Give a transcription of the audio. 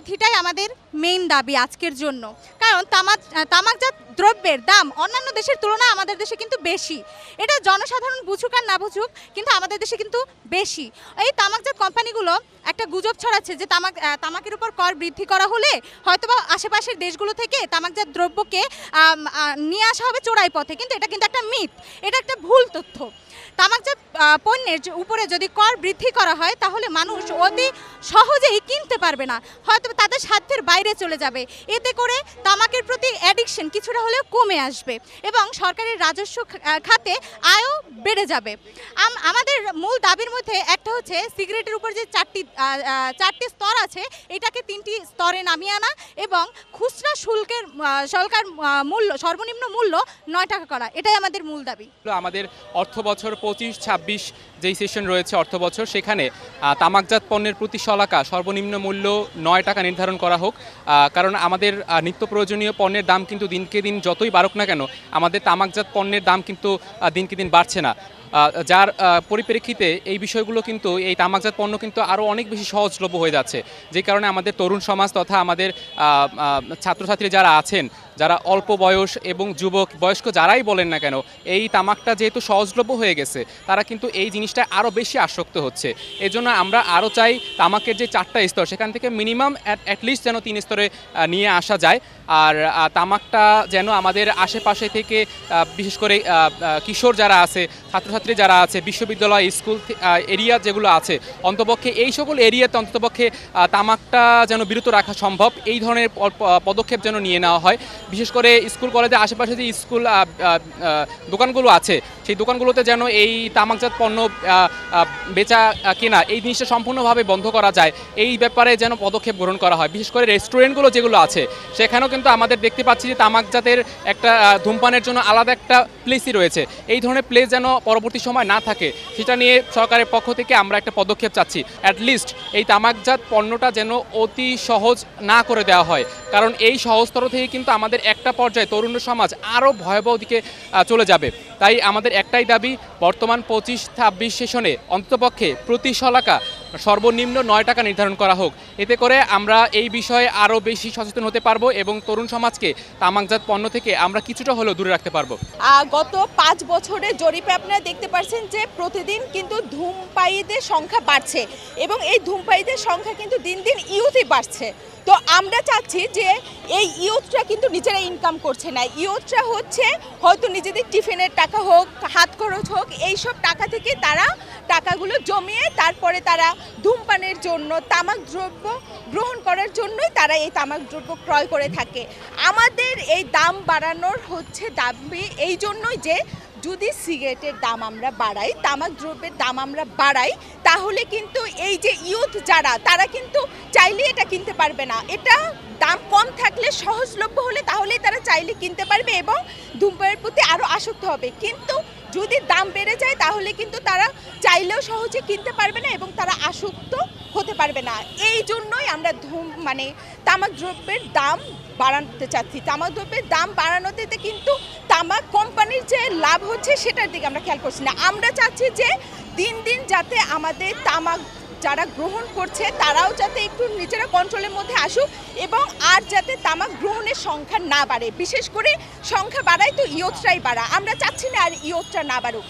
বৃদ্ধিটাই আমাদের মেইন দাবি আজকের জন্য। কারণ তামাক তামাকজাত দ্রব্যের দাম অন্যান্য দেশের তুলনায় আমাদের দেশে কিন্তু বেশি। এটা জনসাধারণ বুঝুক আর না বুঝুক, কিন্তু আমাদের দেশে কিন্তু বেশি। এই তামাকজাত কোম্পানিগুলো একটা গুজব ছড়াচ্ছে যে তামাক তামাকের উপর কর বৃদ্ধি করা হলে হয়তোবা আশেপাশের দেশগুলো থেকে তামাকজাত দ্রব্যকে নিয়ে আসা হবে চোরাই পথে। কিন্তু এটা কিন্তু একটা মিথ। এটা একটা ভুল তথ্য। তামাকজাত পণ্যের উপরে যদি কর বৃদ্ধি করা হয়, তাহলে মানুষ অতি সহজেই কিনতে পারবে না। হয়তো তাদের সাধ্যের বাইরে চলে যাবে। এতে করে তামাকের প্রতি অ্যাডিকশন কিছুটা হলেও কমে আসবে এবং সরকারের রাজস্ব খাতে আয়ও বেড়ে যাবে। আম- আমাদের মূল দাবির মধ্যে একটা হচ্ছে সিগারেটের উপর যে চারটি চারটি স্তর আছে, এটাকে তিনটি স্তরে নামিয়ে আনা এবং খুচরা শুল্কের সরকার মূল্য, সর্বনিম্ন মূল্য নয় টাকা করা। এটাই আমাদের মূল দাবি। আমাদের অর্থ বছর পঁচিশ, ছাব্বিশ যেই সেশন রয়েছে অর্থ বছর, সেখানে তামাকজাত পণ্যের প্রতি শলাকা সর্বনিম্ন মূল্য নয় টাকা নির্ধারণ করা হোক। কারণ আমাদের নিত্য প্রয়োজনীয় পণ্যের দাম কিন্তু দিনকে দিন যতই বাড়ুক না কেন, আমাদের তামাকজাত পণ্যের দাম কিন্তু দিনকে দিন বাড়ছে না। যার পরিপ্রেক্ষিতে এই বিষয়গুলো কিন্তু, এই তামাকজাত পণ্য কিন্তু আরও অনেক বেশি সহজলভ্য হয়ে যাচ্ছে। যে কারণে আমাদের তরুণ সমাজ তথা আমাদের ছাত্রছাত্রী যারা আছেন, যারা অল্প বয়স এবং যুবক, বয়স্ক যারাই বলেন না কেন, এই তামাকটা যেহেতু সহজলভ্য হয়ে গেছে, তারা কিন্তু এই জিনিসটা আরও বেশি আসক্ত হচ্ছে। এই জন্য আমরা আরও চাই তামাকের যে চারটা স্তর, সেখান থেকে মিনিমাম অ্যাটলিস্ট যেন তিন স্তরে নিয়ে আসা যায়। আর তামাকটা যেন আমাদের আশেপাশে থেকে বিশেষ করে কিশোর যারা আছে, ছাত্রছাত্রী যারা আছে, বিশ্ববিদ্যালয়, স্কুল এরিয়া যেগুলো আছে, অন্তপক্ষে এই সকল এরিয়াতে অন্ততপক্ষে তামাকটা যেন বিরত রাখা সম্ভব, এই ধরনের পদক্ষেপ যেন নিয়ে নেওয়া হয়। বিশেষ করে স্কুল কলেজের আশেপাশে যে স্কুল দোকানগুলো আছে, সেই দোকানগুলোতে যেন এই তামাকজাত পণ্য বেচা কেনা, এই জিনিসটা সম্পূর্ণভাবে বন্ধ করা যায়। এই ব্যাপারে যেন পদক্ষেপ গ্রহণ করা হয়। বিশেষ করে রেস্টুরেন্টগুলো যেগুলো আছে, সেখানেও কিন্তু আমাদের দেখতে পাচ্ছি যে তামাকজাতের একটা ধূমপানের জন্য আলাদা একটা প্লেসই রয়েছে। এই ধরনের প্লেস যেন পরবর্তী সময় না থাকে, সেটা নিয়ে সরকারের পক্ষ থেকে আমরা একটা পদক্ষেপ চাচ্ছি। অ্যাটলিস্ট এই তামাকজাত পণ্যটা যেন অতি সহজ না করে দেওয়া হয়। কারণ এই সহজতর থেকে কিন্তু আমাদের একটা পর্যায়ে তরুণ সমাজ আরও ভয়াবহ দিকে চলে যাবে। তাই আমাদের একটাই দাবি, বর্তমান পঁচিশ ছাব্বিশ সেশনে অন্ততপক্ষে প্রতি শলাকা সর্বনিম্ন নয় টাকা নির্ধারণ করা হোক। এতে করে আমরা এই বিষয়ে আরও বেশি সচেতন হতে পারব এবং তরুণ সমাজকে তামাকজাত পণ্য থেকে আমরা কিছুটা হলেও দূরে রাখতে পারব। গত পাঁচ বছরের জরিপে আপনারা দেখতে পাচ্ছেন যে প্রতিদিন কিন্তু ধূমপায়ীদের সংখ্যা বাড়ছে এবং এই ধূমপায়ীদের সংখ্যা কিন্তু দিন দিন ইউথই বাড়ছে। তো আমরা চাচ্ছি যে এই ইউথটা কিন্তু নিজেরা ইনকাম করছে না। ইউথটা হচ্ছে হয়তো নিজেদের টিফিনের টাকা হোক, হাত খরচ হোক এই সব টাকা থেকে তারা টাকাগুলো জমিয়ে তারপরে তারা ধূমপানের জন্য, তামাক দ্রব্য গ্রহণ করার জন্যই তারা এই তামাক দ্রব্য ক্রয় করে থাকে। আমাদের এই দাম বাড়ানোর হচ্ছে দাবি, এই জন্যই যে যদি সিগারেটের দাম আমরা বাড়াই, তামাক দ্রব্যের দাম আমরা বাড়াই, তাহলে কিন্তু এই যে ইউথ যারা, তারা কিন্তু চাইলে এটা কিনতে পারবে না। এটা দাম কম থাকলে সহজলভ্য হলে তাহলেই তারা চাইলে কিনতে পারবে এবং ধূমপানের প্রতি আরও আসক্ত হবে। কিন্তু যদি দাম বেড়ে যায়, তাহলে কিন্তু তারা চাইলেও সহজে কিনতে পারবে না এবং তারা আসক্ত হতে পারবে না। এই জন্যই আমরা ধূম মানে তামাক দ্রব্যের দাম বাড়াতে চাচ্ছি। তামাক দ্রব্যের দাম বাড়ানোতে কিন্তু তামাক কোম্পানির যে লাভ হচ্ছে সেটার দিকে আমরা খেয়াল করছি না। আমরা চাচ্ছি যে দিন দিন যাতে আমাদের তামাক যারা গ্রহণ করছে, তারাও যাতে একটু নিজেরা কন্ট্রোলের মধ্যে আসুক এবং আর যাতে তামাক গ্রহণের সংখ্যা না বাড়ে। বিশেষ করে সংখ্যা বাড়ায় তো ইয়তটাই বাড়া। আমরা চাচ্ছি না আর ইয়তটা না বাড়ুক।